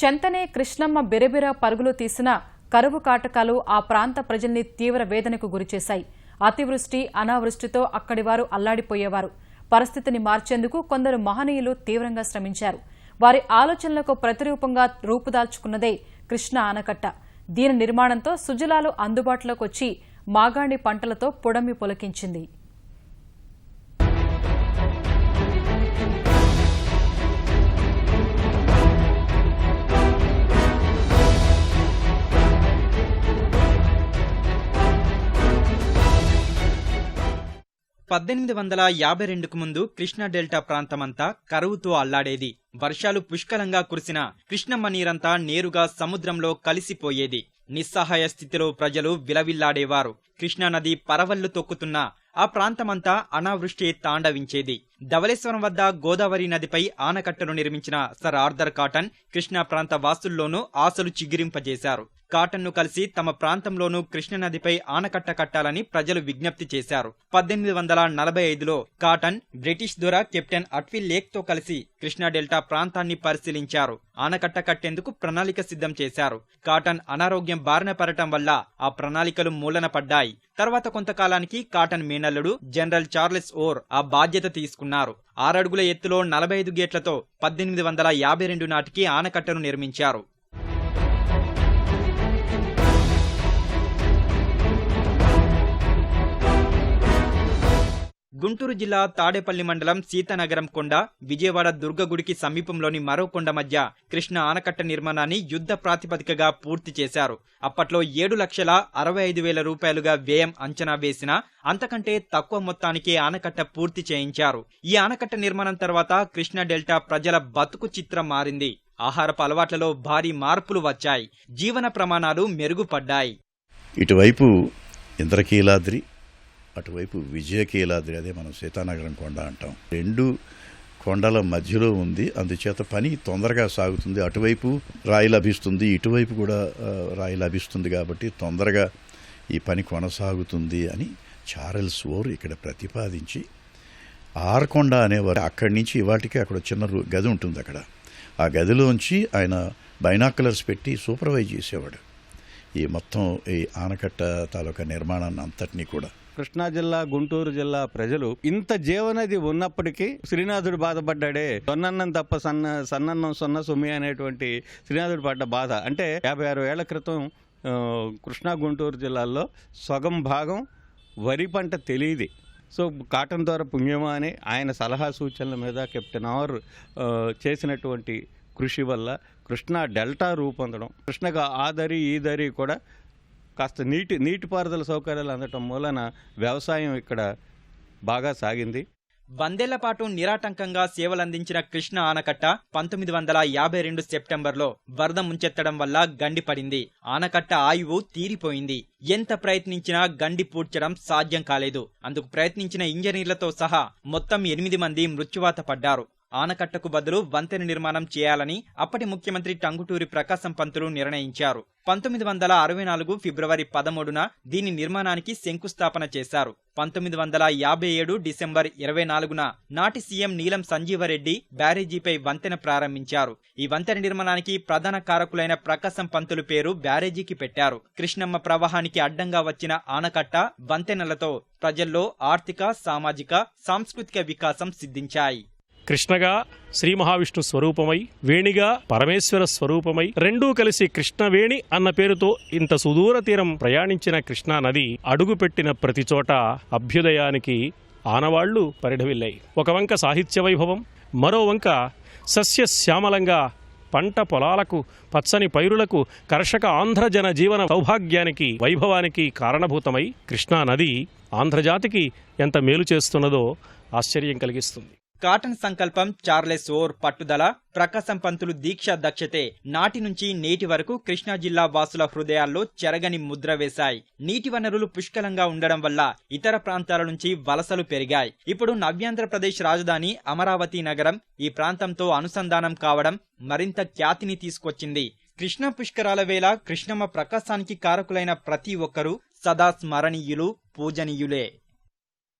చెంతనే కృష్ణమ్మ బిరబిర పరుగులు తీసిన కరువు కాటకాలు ఆ ప్రాంత ప్రజల్ని తీవ్ర వేదనకు గురిచేశాయి అతివృష్టి అనావృష్టితో అక్కడి వారు అల్లాడిపోయేవారు. పరిస్థితిని మార్చేందుకు కొందరు మహనీయులు తీవ్రంగా శ్రమించారు. వారి ఆలోచనలకు ప్రతిరూపంగా రూపుదాల్చుకున్నదే కృష్ణ ఆనకట్ట. దీని నిర్మాణంతో సుజలాలు అందుబాటులోకి వచ్చి మాగాణి పంటలతో పొడమి పొలకించింది. పద్దెనిమిది వందల యాభై రెండుకు ముందు కృష్ణా డెల్టా ప్రాంతమంతా కరువుతో అల్లాడేది. వర్షాలు పుష్కలంగా కురిసిన కృష్ణమ్మ నీరంతా నేరుగా సముద్రంలో కలిసిపోయేది. నిస్సహాయ స్థితిలో ప్రజలు విలవిల్లాడేవారు. కృష్ణానది పరవళ్ళు తొక్కుతున్న ఆ ప్రాంతమంతా అనావృష్టి తాండవించేది. ధవళేశ్వరం వద్ద గోదావరి నదిపై ఆనకట్టను నిర్మించిన సర్ ఆర్థర్ కాటన్ కృష్ణా ప్రాంత వాసుల్లోనూ ఆశలు చిగిరింపజేశారు. కాటన్ను కలిసి తమ ప్రాంతంలోనూ కృష్ణనదిపై ఆనకట్ట కట్టాలని ప్రజలు విజ్ఞప్తి చేశారు. పద్దెనిమిది వందల నలభై ఐదులో కాటన్ బ్రిటిష్ దొర కెప్టెన్ అట్విల్ లేక్తో కలిసి కృష్ణా డెల్టా ప్రాంతాన్ని పరిశీలించారు. ఆనకట్ట కట్టేందుకు ప్రణాళిక సిద్ధం చేశారు. కాటన్ అనారోగ్యం బారిన పడటం వల్ల ఆ ప్రణాళికలు మూలన పడ్డాయి. తర్వాత కొంతకాలానికి కాటన్ మేనల్లుడు జనరల్ చార్లెస్ ఓర్ ఆ బాధ్యత తీసుకున్నారు. ఆరడుగుల ఎత్తులో నలభై ఐదు గేట్లతో పద్దెనిమిది వందల యాభై రెండు నాటికి ఆనకట్టను నిర్మించారు. గుంటూరు జిల్లా తాడేపల్లి మండలం సీతానగరం కొండ విజయవాడ దుర్గగుడికి సమీపంలోని మరో కొండ మధ్య కృష్ణ ఆనకట్ట నిర్మాణాన్ని యుద్ధ ప్రాతిపదికగా పూర్తి చేశారు. అప్పట్లో ఏడు లక్షల అరవై ఐదు వేల రూపాయలుగా వ్యయం అంచనా వేసిన అంతకంటే తక్కువ మొత్తానికి ఆనకట్ట పూర్తి చేయించారు. ఈ ఆనకట్ట నిర్మాణం తర్వాత కృష్ణా డెల్టా ప్రజల బతుకు చిత్రం మారింది. ఆహారపు అలవాట్లలో భారీ మార్పులు వచ్చాయి. జీవన ప్రమాణాలు మెరుగుపడ్డాయి. ఇటువైపు ఇంద్రకీలాద్రి అటువైపు విజయకీలాద్రి అదే మనం సీతానగరం కొండ అంటాం. రెండు కొండల మధ్యలో ఉంది. అందుచేత పని తొందరగా సాగుతుంది. అటువైపు రాయి లభిస్తుంది. ఇటువైపు కూడా రాయి లభిస్తుంది కాబట్టి తొందరగా ఈ పని కొనసాగుతుంది అని చార్ల్స్ ఓర్ ఇక్కడ ప్రతిపాదించి ఆరకొండ అనేవారు అక్కడి నుంచి ఇవాటికి అక్కడ చిన్న రూ- గది ఉంటుంది అక్కడ. ఆ గదిలోంచి ఆయన బైనాకులర్స్ పెట్టి సూపర్వైజ్ చేసేవాడు. ఈ మొత్తం ఈ ఆనకట్ట తాలూకా నిర్మాణాన్ని అంతటినీ కూడా. కృష్ణా జిల్లా గుంటూరు జిల్లా ప్రజలు ఇంత జీవనది ఉన్నప్పటికీ శ్రీనాథుడు బాధపడ్డాడే సొన్నన్నం తప్ప సన్న సన్నన్నం సొన్న సుమి అనేటువంటి శ్రీనాథుడు పడ్డ బాధ. అంటే యాభై ఆరు ఏళ్ళ క్రితం కృష్ణా గుంటూరు జిల్లాల్లో సగం భాగం వరి పంట తెలియదు. సో కాటన్ ద్వారా పుణ్యమా అని ఆయన సలహా సూచనల మీద కెప్టెన్ ఆర్ చేసినటువంటి కృషి వల్ల కృష్ణా డెల్టా రూపొందడం కృష్ణగా ఆ దరి ఈ దరి కూడా కాస్త నీటి నీటిపారుదల సౌకర్యాలు అందటం మూలన వ్యవసాయం ఇక్కడ బాగా సాగింది. వందేళ్ళపాటు నిరాటంకంగా సేవలందించిన కృష్ణ ఆనకట్ట పంతొమ్మిది వందల యాభై రెండు సెప్టెంబర్లో వరద ముంచెత్తడం వల్ల గండి పడింది. ఆనకట్ట ఆయువు తీరిపోయింది. ఎంత ప్రయత్నించినా గండి పూడ్చడం సాధ్యం కాలేదు. అందుకు ప్రయత్నించిన ఇంజనీర్లతో సహా మొత్తం ఎనిమిది మంది మృత్యువాత పడ్డారు. ఆనకట్టకు బదులు వంతెన నిర్మాణం చేయాలని అప్పటి ముఖ్యమంత్రి టంగుటూరి ప్రకాశం పంతులు నిర్ణయించారు. పంతొమ్మిది వందల అరవై నాలుగు ఫిబ్రవరి పదమూడున దీని నిర్మాణానికి శంకుస్థాపన చేశారు. పంతొమ్మిది వందల యాభై ఏడు డిసెంబర్ ఇరవై నాలుగున నాటి సీఎం నీలం సంజీవరెడ్డి బ్యారేజీపై వంతెన ప్రారంభించారు. ఈ వంతెన నిర్మాణానికి ప్రధాన కారకులైన ప్రకాశం పంతులు పేరు బ్యారేజీకి పెట్టారు. కృష్ణమ్మ ప్రవాహానికి అడ్డంగా వచ్చిన ఆనకట్ట వంతెనలతో ప్రజల్లో ఆర్థిక సామాజిక సాంస్కృతిక వికాసం సిద్ధించాయి. కృష్ణగా శ్రీ మహావిష్ణు స్వరూపమై వేణిగా పరమేశ్వర స్వరూపమై రెండూ కలిసి కృష్ణవేణి అన్న పేరుతో ఇంత సుదూర తీరం ప్రయాణించిన కృష్ణా నది అడుగుపెట్టిన ప్రతి చోట అభ్యుదయానికి ఆనవాళ్ళు పరిఢవిల్లాయి ఒక వంక సాహిత్య వైభవం మరో వంక సస్యశ్యామలంగా పంట పొలాలకు పచ్చని పైరులకు కర్షక ఆంధ్రజన జీవన సౌభాగ్యానికి వైభవానికి కారణభూతమై కృష్ణానది ఆంధ్రజాతికి ఎంత మేలు చేస్తున్నదో ఆశ్చర్యం కలిగిస్తుంది. కాటన్ సంకల్పం చార్లెస్ ఓర్ పట్టుదల ప్రకాశం పంతులు దీక్ష దక్షతే నాటి నుంచి నేటి వరకు కృష్ణా జిల్లా వాసుల హృదయాల్లో చెరగని ముద్ర వేశాయి. నీటి వనరులు పుష్కలంగా ఉండడం వల్ల ఇతర ప్రాంతాల నుంచి వలసలు పెరిగాయి. ఇప్పుడు నవ్యాంధ్రప్రదేశ్ రాజధాని అమరావతి నగరం ఈ ప్రాంతంతో అనుసంధానం కావడం మరింత ఖ్యాతిని తీసుకొచ్చింది. కృష్ణా పుష్కరాల వేళ కృష్ణమ్మ ప్రకాశానికి కారకులైన ప్రతి ఒక్కరూ సదా స్మరణీయులు పూజనీయులే.